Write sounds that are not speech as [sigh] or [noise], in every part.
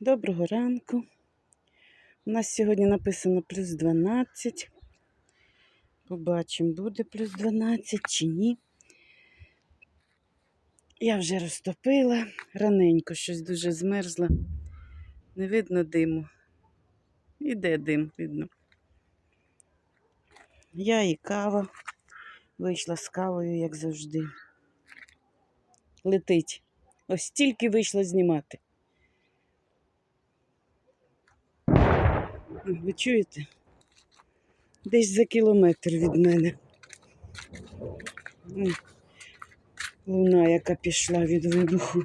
Доброго ранку. У нас сьогодні написано плюс 12. Побачимо, буде плюс 12 чи ні. Я вже розтопила раненько, щось дуже змерзла. Не видно диму. Іде дим, видно. Я і кава. Вийшла з кавою, як завжди. Летить. Ось тільки вийшла знімати. Ви чуєте? Десь за кілометр від мене. Луна, яка пішла від вибуху.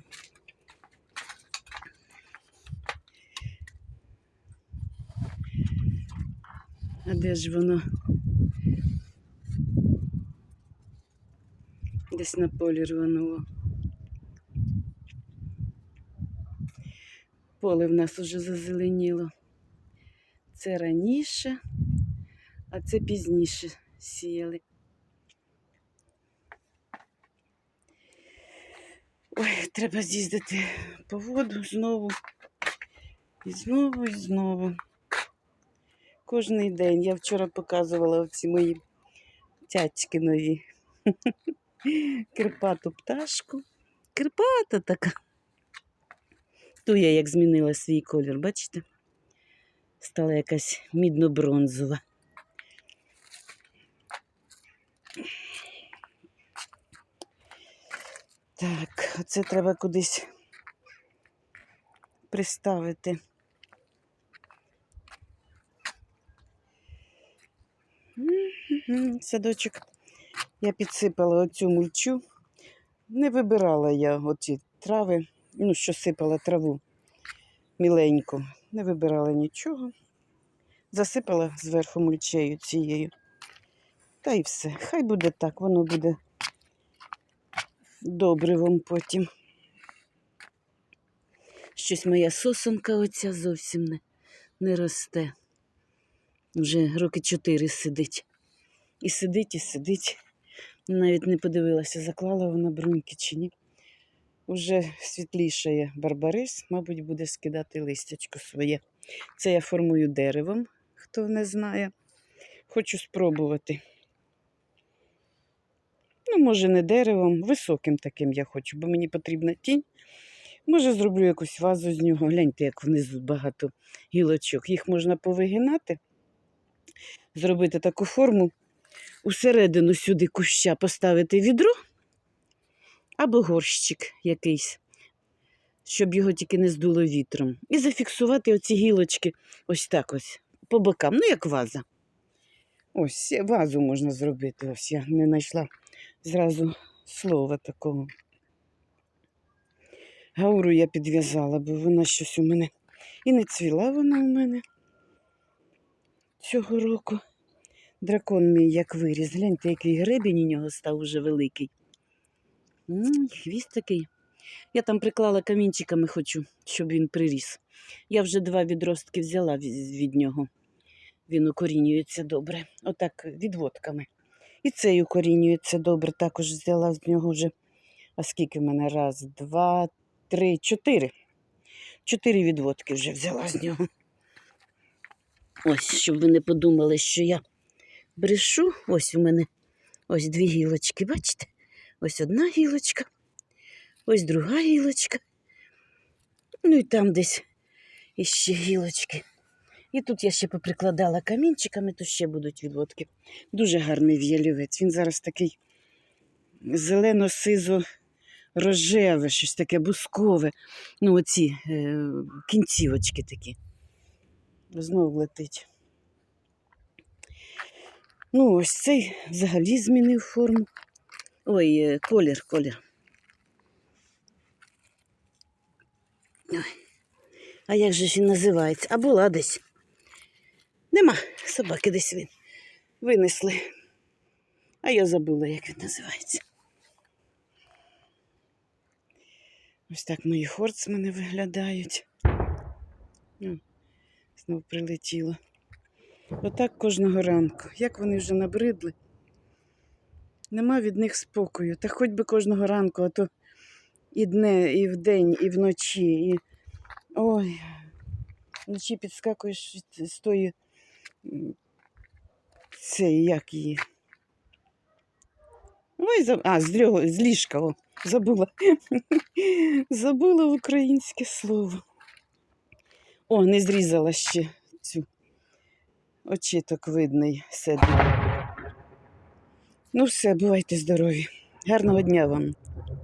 А де ж воно? Десь на полі рвануло. Поле в нас уже зазеленіло. Це раніше, а це пізніше сіяли. Ой, треба з'їздити по воду знову. І знову, і знову. Кожний день. Я вчора показувала оці мої цяцьки нові. [laughs] Кирпату пташку. Кирпата така. Ту я як змінила свій колір, бачите? Стала якась мідно-бронзова. Так, оце треба кудись приставити. Садочок я підсипала оцю мульчу. Не вибирала я оці трави, ну, що сипала траву міленьку. Не вибирала нічого. Засипала зверху мульчею цією. Та й все. Хай буде так, воно буде добривом потім. Щось моя сосонка оця зовсім не, не росте. Вже роки чотири сидить. І сидить, і сидить. Навіть не подивилася, заклала вона бруньки чи ні. Уже світлішає барбарис, мабуть, буде скидати листячко своє. Це я формую деревом, хто не знає. Хочу спробувати. Ну, може, не деревом, високим таким я хочу, бо мені потрібна тінь. Може, зроблю якусь вазу з нього. Гляньте, як внизу багато гілочок. Їх можна повигинати, зробити таку форму, усередину сюди куща поставити відро або горщик якийсь, щоб його тільки не здуло вітром. І зафіксувати оці гілочки ось так ось по бокам, ну як ваза. Ось вазу можна зробити. Ось я не знайшла зразу слова такого. Гауру я підв'язала, бо вона щось у мене і не цвіла вона у мене цього року. Дракон мій як виріс. Гляньте, який гребінь у нього став уже великий. Хвіст такий. Я там приклала камінчиками, хочу, щоб він приріс. Я вже два відростки взяла від нього. Він укорінюється добре. Отак відводками. І цей укорінюється добре. Також взяла з нього вже. А скільки в мене? Раз, два, три, чотири. Чотири відводки вже взяла з нього. Ось, щоб ви не подумали, що я брешу. Ось у мене ось дві гілочки, бачите? Ось одна гілочка, ось друга гілочка. Ну і там десь іще гілочки. І тут я ще поприкладала камінчиками, то ще будуть відводки. Дуже гарний в'ялівець. Він зараз такий зелено-сизо рожеве, щось таке бускове. Ну, оці е, кінцівочки такі. Знов летить. Ну, ось цей взагалі змінив форму. Ой, е, колір, колір. Ой. А як же ж він називається? А була десь. Нема собаки десь він. Винесли. А я забула, як він називається. Ось так мої хорцмани виглядають. Ну, Знов прилетіло. Отак кожного ранку. Як вони вже набридли. Нема від них спокою. Та хоч би кожного ранку, а то і дне, і вдень, і вночі. І... Ой, Вночі підскакуєш з тої. Це як її. Ой, заб... а, з, дрього... з ліжка, о, забула. [laughs] забула українське слово. О, не зрізала ще цю очіток видний седлі. Ну все, бувайте здорові. Гарного дня вам.